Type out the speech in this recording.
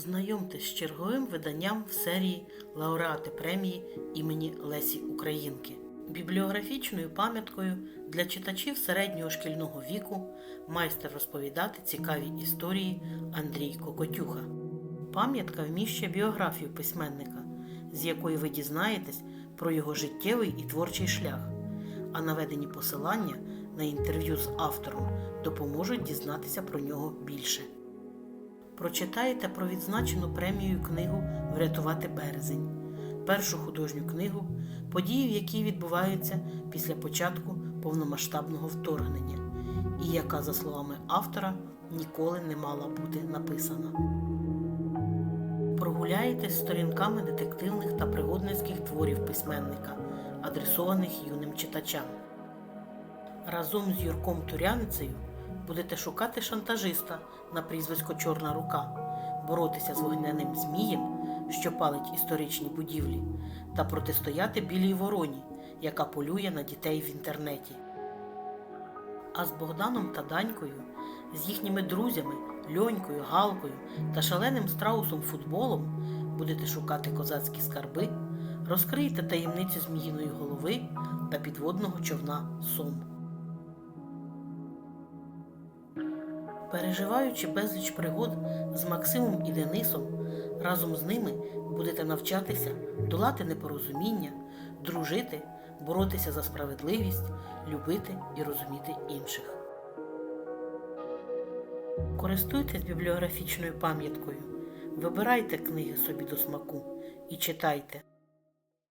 Знайомтесь з черговим виданням в серії Лауреати премії імені Лесі Українки. Бібліографічною пам'яткою для читачів середнього шкільного віку майстер розповідати цікаві історії Андрій Кокотюха. Пам'ятка вміщує біографію письменника, з якої ви дізнаєтесь про його життєвий і творчий шлях, а наведені посилання на інтерв'ю з автором допоможуть дізнатися про нього більше. Прочитаєте про відзначену премією книгу Врятувати березень, першу художню книгу, події, в якій відбуваються після початку повномасштабного вторгнення, і яка, за словами автора, ніколи не мала бути написана. Прогуляєтесь сторінками детективних та пригодницьких творів письменника, адресованих юним читачам. Разом з Юрком Туряницею будете шукати шантажиста на прізвисько Чорна рука, боротися з вогняним змієм, що палить історичні будівлі, та протистояти білій вороні, яка полює на дітей в інтернеті. А з Богданом та Данькою, з їхніми друзями Льонькою, Галкою та шаленим страусом футболом будете шукати козацькі скарби, розкриєте таємницю зміїної голови та підводного човна Сом. Переживаючи безліч пригод з Максимом і Денисом, разом з ними будете навчатися долати непорозуміння, дружити, боротися за справедливість, любити і розуміти інших. Користуйтесь бібліографічною пам'яткою, вибирайте книги собі до смаку і читайте.